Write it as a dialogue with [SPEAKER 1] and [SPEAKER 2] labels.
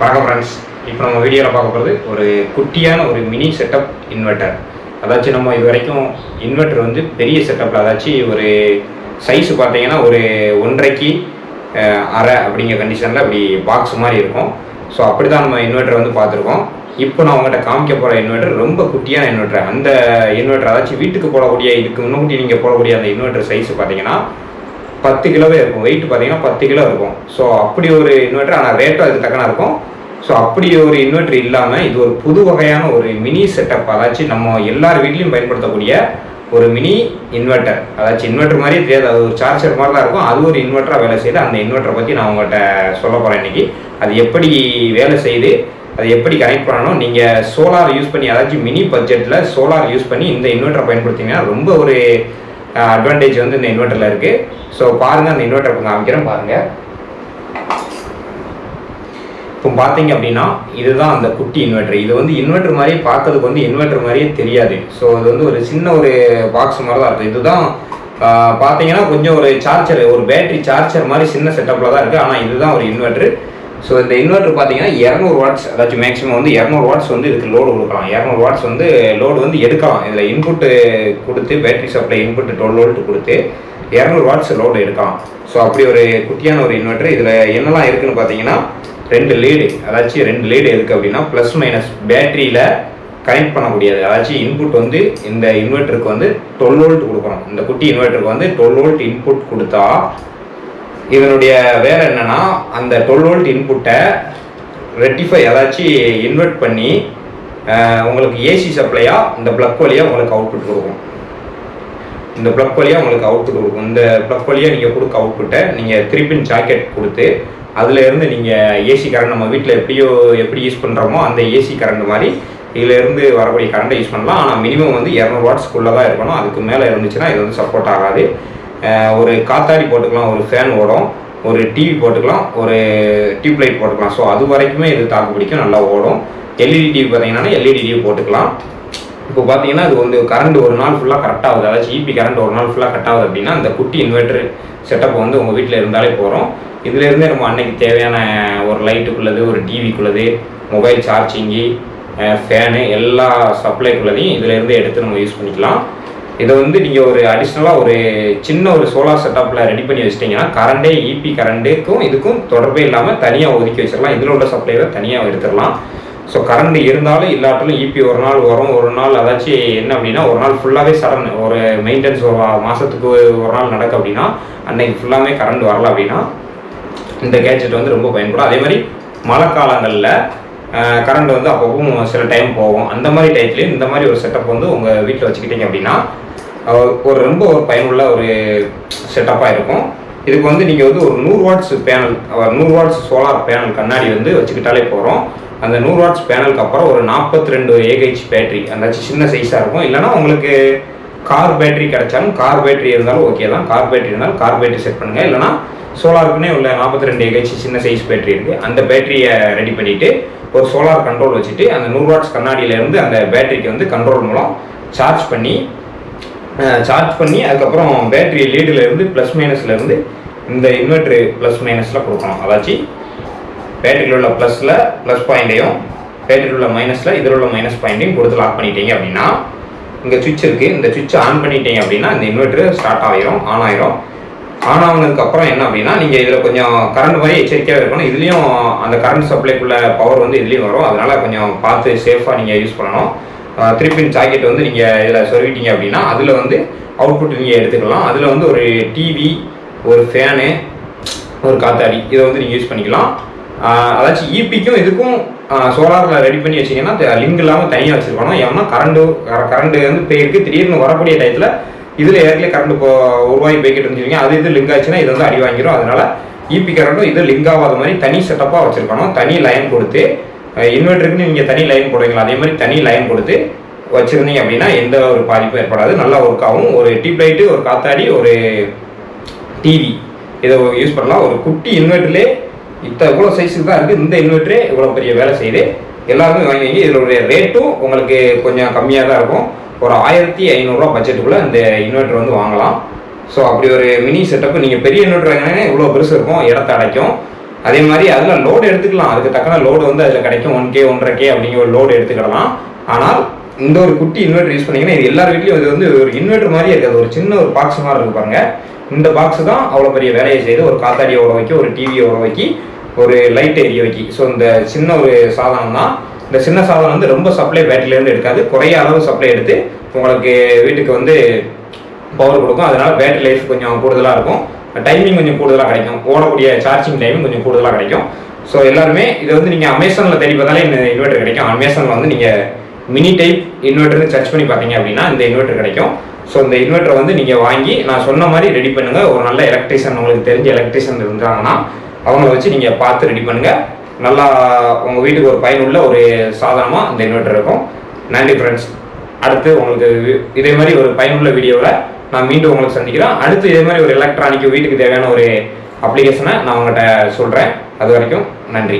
[SPEAKER 1] வணக்கம் ஃப்ரெண்ட்ஸ் இப்போ நம்ம வீடியோவில் பார்க்க போகிறது ஒரு குட்டியான ஒரு மினி செட்டப் இன்வெர்ட்டர் அதாச்சும் நம்ம இது வரைக்கும் இன்வெர்ட்டர் வந்து பெரிய செட்டப்பில் அதாச்சும் ஒரு சைஸ் பார்த்தீங்கன்னா ஒரு ஒன்றரைக்கு அரை அப்படிங்கிற கண்டிஷனில் அப்படி பாக்ஸ் மாதிரி இருக்கும். ஸோ அப்படி தான் நம்ம இன்வெர்ட்டர் வந்து பார்த்துருக்கோம். இப்போ நான் உங்கள்கிட்ட காமிக்க போகிற இன்வெர்ட்டர் ரொம்ப குட்டியான இன்வெர்ட்டர் அந்த இன்வெர்ட்டர் அதாச்சும் வீட்டுக்கு போடக்கூடிய இதுக்கு முன்னாடி நீங்கள் போடக்கூடிய அந்த இன்வெர்ட்டர் சைஸ் பார்த்தீங்கன்னா பத்து கிலோவே இருக்கும். வெயிட் பார்த்தீங்கன்னா பத்து கிலோ இருக்கும். ஸோ அப்படி ஒரு இன்வெர்ட்டர் ஆனால் ரேட்டும் அதுக்கு தக்கன இருக்கும். ஸோ அப்படி ஒரு இன்வெர்ட்டர் இல்லாமல் இது ஒரு புது வகையான ஒரு மினி செட்டப் அதாச்சும் நம்ம எல்லார் வீட்லேயும் பயன்படுத்தக்கூடிய ஒரு மினி இன்வெர்டர் அதாச்சும் இன்வெர்ட்டர் மாதிரி தெரியாது. அது ஒரு சார்ஜர் மாதிரி தான் இருக்கும். அது ஒரு இன்வெர்டராக வேலை செய்யுது அந்த இன்வெர்டரை பற்றி நான் உங்கள்கிட்ட சொல்ல போகிறேன் இன்னைக்கு. அது எப்படி வேலை செய்யுது அது எப்படி கனெக்ட் பண்ணணும்? நீங்கள் சோலார் யூஸ் பண்ணி அதாச்சும் மினி பட்ஜெட்டில் சோலார் யூஸ் பண்ணி இந்த இன்வெர்ட்டரை பயன்படுத்திங்கன்னா ரொம்ப ஒரு அட்வான்டேஜ் வந்து இந்த இன்வெர்ட்டரில் இருக்குது ஸோ பாருங்கள் அந்த இன்வெர்ட்டர் இப்போ காமிக்கிறேன் பாருங்கள் இப்போ பார்த்தீங்க அப்படின்னா இதுதான் அந்த குட்டி இன்வெர்ட்டர் இது வந்து இன்வெர்ட்டர் மாதிரியே பார்க்கறதுக்கு வந்து இன்வெர்ட்டர் மாதிரியே தெரியாது. ஸோ இது வந்து ஒரு சின்ன ஒரு பாக்ஸ் மாதிரி தான் இருக்குது இதுதான் பார்த்தீங்கன்னா கொஞ்சம் ஒரு சார்ஜர் ஒரு பேட்டரி சார்ஜர் மாதிரி சின்ன செட்டப்பில் தான் இருக்குது ஆனால் இதுதான் ஒரு இன்வெர்ட்ரு ஸோ இந்த இன்வெர்ட்டர் பார்த்தீங்கன்னா இரநூறு வாட்ஸ் அதாச்சும் மேக்ஸிமம் வந்து இரநூறு வாட்ஸ் வந்து இதுக்கு லோடு கொடுக்கலாம். இரநூறு வாட்ஸ் வந்து லோடு வந்து எடுக்கலாம். இதில் இன்புட்டு கொடுத்து battery supply input twelve volt கொடுத்து இரநூறு வாட்ஸ் லோடு எடுக்கலாம். ஸோ அப்படி ஒரு குட்டியான ஒரு இன்வெர்ட்டர் இதில் என்னெல்லாம் இருக்குன்னு பார்த்தீங்கன்னா ரெண்டு லீடு அதாச்சும் ரெண்டு லீடு இருக்குது அப்படின்னா ப்ளஸ் மைனஸ் பேட்டரியில் கனெக்ட் பண்ண முடியாது. அதாச்சும் இன்புட் வந்து இந்த இன்வெர்ட்டருக்கு வந்து டுவெல் வோல்ட் கொடுக்கணும். இந்த குட்டி இன்வெர்ட்டருக்கு வந்து டுவெல் வோல்ட் இன்புட் கொடுத்தா இதனுடைய வேலை என்னென்னா அந்த டுவெல் வோல்ட் இன்புட்டை ரெட்டிஃபை ஏதாச்சும் இன்வெர்ட் பண்ணி உங்களுக்கு ஏசி சப்ளையாக இந்த ப்ளக் வழியாக உங்களுக்கு அவுட்புட் கொடுக்கும். இந்த ப்ளக் வழியாக உங்களுக்கு அவுட்புட் கொடுக்கும். இந்த ப்ளக் வழியாக நீங்கள் கொடுக்க அவுட்புட்டை நீங்கள் த்ரீபின் ஜாக்கெட் கொடுத்து அதுலேருந்து நீங்கள் ஏசி கரண்ட் நம்ம வீட்டில் எப்படியோ எப்படி யூஸ் பண்ணுறோமோ அந்த ஏசி கரண்ட் மாதிரி இதிலேருந்து வரக்கூடிய கரண்ட்டை யூஸ் பண்ணலாம். ஆனால் மினிமம் வந்து இரநூறு வாட்ஸ்க்குள்ளே தான் இருக்கணும். அதுக்கு மேலே இருந்துச்சுன்னா இது வந்து சப்போர்ட் ஆகாது. ஒரு காத்தாடி போட்டுக்கலாம் ஒரு ஃபேன் ஓடும் ஒரு டிவி போட்டுக்கலாம் ஒரு டியூப் லைட் போட்டுக்கலாம். ஸோ அது வரைக்குமே இது தாக்கு பிடிக்கும் நல்லா ஓடும். எல்இடி டிவி பார்த்தீங்கன்னா எல்இடி டிவி போட்டுக்கலாம். இப்போ பார்த்தீங்கன்னா அது வந்து கரண்ட் ஒரு நாள் ஃபுல்லாக கரெக்ட் ஆகுது. அதாவது ஜிபி கரண்ட் ஒரு நாள் ஃபுல்லாக கட் ஆகுது அப்படின்னா அந்த குட்டி இன்வெர்டர் செட்டப் வந்து உங்கள் வீட்டில் இருந்தாலே போகிறோம் இதுலேருந்தே நம்ம அன்னைக்கு தேவையான ஒரு லைட்டுக்குள்ளது ஒரு டிவிக்குள்ளது மொபைல் சார்ஜிங்கு ஃபேனு எல்லா சப்ளைக்குள்ளதையும் இதுலேருந்து எடுத்து நம்ம யூஸ் பண்ணிக்கலாம். இதை வந்து நீங்கள் ஒரு அடிஷ்னலாக ஒரு சின்ன ஒரு சோலார் செட்டப்பில் ரெடி பண்ணி வச்சிட்டிங்கன்னா கரண்டே இபி கரண்ட்டுக்கும் இதுக்கும் தொடர்பே இல்லாமல் தனியாக ஒதுக்கி வச்சிடலாம். இதில் உள்ள சப்ளைவை தனியாக எடுத்துடலாம். ஸோ கரண்ட் இருந்தாலும் இல்லாட்டாலும் இபி ஒரு நாள் வரும் ஒரு நாள் அதாச்சும் என்ன அப்படின்னா ஒரு நாள் ஃபுல்லாகவே சடன் ஒரு மெயின்டெனன்ஸ் ஒரு மாதத்துக்கு ஒரு நாள் நடக்கு அப்படின்னா அன்னைக்கு ஃபுல்லாமே கரண்ட் வரல அப்படின்னா இந்த கேட்ஜெட் வந்து ரொம்ப பயன்படும். அதே மாதிரி மழை காலங்களில் கரண்ட் வந்து அப்பப்போ சில டைம் போகும். அந்த மாதிரி டைத்துலேயும் இந்த மாதிரி ஒரு செட்டப் வந்து உங்கள் வீட்டில் வச்சுக்கிட்டிங்க அப்படின்னா ஒரு ரொம்ப ஒரு பயனுள்ள ஒரு செட்டப்பாக இருக்கும். இதுக்கு வந்து நீங்கள் வந்து ஒரு நூறு வாட்ஸ் பேனல் நூறு வாட்ஸ் சோலார் பேனல் கண்ணாடி வந்து வச்சுக்கிட்டாலே போகிறோம் அந்த நூறு வாட்ஸ் பேனலுக்கு அப்புறம் ஒரு நாற்பத்தி ரெண்டு ஏஹெச் பேட்டரி அந்த சின்ன சைஸாக இருக்கும். இல்லைன்னா உங்களுக்கு கார் பேட்டரி கிடைச்சாலும் கார் பேட்டரி இருந்தாலும் ஓகே தான். கார் பேட்டரி இருந்தாலும் கார் பேட்டரி செட் பண்ணுங்க. இல்லைனா சோலாருக்குன்னே உள்ள நாற்பத்தி ரெண்டு ஏஹெச் சின்ன சைஸ் பேட்டரி இருக்குது அந்த பேட்டரியை ரெடி பண்ணிவிட்டு ஒரு சோலார் கண்ட்ரோல் வச்சுட்டு அந்த நூறு வாட்ஸ் கண்ணாடியிலேருந்து அந்த பேட்டரிக்கு வந்து கண்ட்ரோல் மூலம் சார்ஜ் பண்ணி சார்ஜ் பண்ணி அதுக்கப்புறம் பேட்டரி லீடில் இருந்து ப்ளஸ் மைனஸ்லேருந்து இந்த இன்வெர்ட்ரு ப்ளஸ் மைனஸில் கொடுக்கணும். அதாச்சு பேட்டரியில் உள்ள ப்ளஸில் ப்ளஸ் பாயிண்ட்டையும் பேட்டரியில் உள்ள மைனஸில் இதில் உள்ள மைனஸ் பாயிண்ட்டையும் கொடுத்து லாக் பண்ணிட்டீங்க அப்படின்னா இங்கே சுவிட்ச் இருக்குது இந்த சுவிட்சை ஆன் பண்ணிட்டீங்க அப்படின்னா இந்த இன்வெர்ட்டர் ஸ்டார்ட் ஆகிரும் ஆன் ஆகிரும் ஆன் ஆனதுக்கப்புறம் என்ன அப்படின்னா நீங்கள் இதில் கொஞ்சம் கரண்ட் மாதிரி எச்சரிக்கையாக இருக்கணும். இதுலேயும் அந்த கரண்ட் சப்ளைக்குள்ள பவர் வந்து இதுலேயும் வரும். அதனால் கொஞ்சம் பார்த்து சேஃபாக நீங்கள் யூஸ் பண்ணணும். த்ரீ சாக்கெட் வந்து நீங்கள் இதில் சொருவிட்டீங்க அப்படின்னா அதில் வந்து அவுட்புட் நீங்கள் எடுத்துக்கலாம். அதில் வந்து ஒரு டிவி ஒரு ஃபேனு ஒரு காத்தாடி இதை வந்து நீங்கள் யூஸ் பண்ணிக்கலாம். அதாச்சும் இபிக்கும் இதுக்கும் சோலாரில் ரெடி பண்ணி வச்சீங்கன்னா லிங்க் இல்லாமல் தனியாக வச்சுருக்கணும். ஏன்னா கரண்டு கரண்ட்டு வந்து போயிருக்கு. திடீர்னு வரக்கூடிய டயத்தில் இதில் ஏற்கனவே கரண்ட் இப்போ உருவாகி போய்கிட்டு இருந்துருவீங்க அது இது லிங்க் ஆச்சுன்னா இது வந்து அடி வாங்கிரும். அதனால இபி கரண்ட்டும் இது லிங்க் ஆகாத மாதிரி தனி செட்டப்பாக வச்சுருக்கணும். தனி லைன் கொடுத்து இன்வெர்ட்டருக்குன்னு நீங்கள் தனி லைன் போடுவீங்களா? அதே மாதிரி தனி லைன் கொடுத்து வச்சுருந்தீங்க அப்படின்னா எந்த ஒரு பாதிப்பும் ஏற்படாது. நல்லா ஒர்க் ஆகும் ஒரு டியூப் லைட்டு ஒரு காத்தாடி ஒரு டிவி இதை யூஸ் பண்ணலாம். ஒரு குட்டி இன்வெர்ட்டர்லே இத்தனை இவ்வளோ சைஸுக்கு தான் இருக்குது இந்த இன்வெர்ட்டரே இவ்வளோ பெரிய வேலை செய்யுது. எல்லாருமே வாங்கி வாங்கி இதனுடைய ரேட்டும் உங்களுக்கு கொஞ்சம் கம்மியாக தான் இருக்கும். ஒரு ஆயிரத்தி ஐநூறுரூவா பட்ஜெட்டுக்குள்ளே இந்த இன்வெர்ட்டர் வந்து வாங்கலாம். ஸோ அப்படி ஒரு மினி செட்டப் நீங்கள் பெரிய இன்வெர்ட்டர் வாங்கினீங்கன்னா இவ்வளோ பெருசு இருக்கும். இடத்த அடைக்கும். அதே மாதிரி அதில் லோடு எடுத்துக்கலாம். அதுக்கு தக்கன லோடு வந்து அதில் கிடைக்கும். ஒன் கே ஒன்றரை கே அப்படிங்கிற ஒரு லோடு எடுத்துக்கிடலாம் ஆனால் இந்த ஒரு குட்டி இன்வெர்டர் யூஸ் பண்ணீங்கன்னா இது எல்லார் வீட்லையும் இது வந்து ஒரு இன்வெர்டர் மாதிரி இருக்காது. ஒரு சின்ன ஒரு பாக்ஸ் மாதிரி இருக்கு பாருங்க. இந்த பாக்ஸ் தான் அவ்வளோ பெரிய வேலையை செய்து ஒரு காத்தாடியை ஓட வைக்கி ஒரு டிவியை ஓட வைக்கி ஒரு லைட் எரிய வைக்கி. ஸோ இந்த சின்ன ஒரு சாதனம் தான். இந்த சின்ன சாதனம் வந்து ரொம்ப சப்ளை பேட்டரியிலேருந்து எடுக்காது. குறைய அளவு சப்ளை எடுத்து உங்களுக்கு வீட்டுக்கு வந்து பவர் கொடுக்கும். அதனால பேட்டரி லைஃப் கொஞ்சம் கூடுதலாக இருக்கும். டைமிங் கொஞ்சம் கூடுதலாக கிடைக்கும். ஓடக்கூடிய சார்ஜிங் டைமிங் கொஞ்சம் கூடுதலாக கிடைக்கும். ஸோ எல்லாருமே இது வந்து நீங்கள் அமேசானில் தேடி பார்த்தாலே இந்த இன்வெர்ட்டர் கிடைக்கும். அமேசானில் வந்து நீங்கள் மினி டைப் இன்வெர்ட்டர் சர்ச் பண்ணி பார்த்தீங்க அப்படின்னா இந்த இன்வெர்ட்டர் கிடைக்கும். ஸோ இந்த இன்வெர்டரை வந்து நீங்கள் வாங்கி நான் சொன்ன மாதிரி ரெடி பண்ணுங்கள் ஒரு நல்ல எலக்ட்ரிஷியன் உங்களுக்கு தெரிஞ்ச எலக்ட்ரிஷியன் இருந்தாங்கன்னா அவங்கள வச்சு நீங்கள் பார்த்து ரெடி பண்ணுங்கள் நல்லா உங்கள் வீட்டுக்கு ஒரு பயனுள்ள ஒரு சாதனமாக இந்த இன்வெர்ட்டர் இருக்கும். நன்றி ஃப்ரெண்ட்ஸ் அடுத்து உங்களுக்கு இதே மாதிரி ஒரு பயனுள்ள வீடியோவில் நான் மீண்டும் உங்களுக்கு சந்திக்கிறேன். அடுத்து இதே மாதிரி ஒரு எலக்ட்ரானிக் வீட்டுக்கு தேவையான ஒரு அப்ளிகேஷனை நான் உங்கள்கிட்ட சொல்கிறேன் அது வரைக்கும் நன்றி.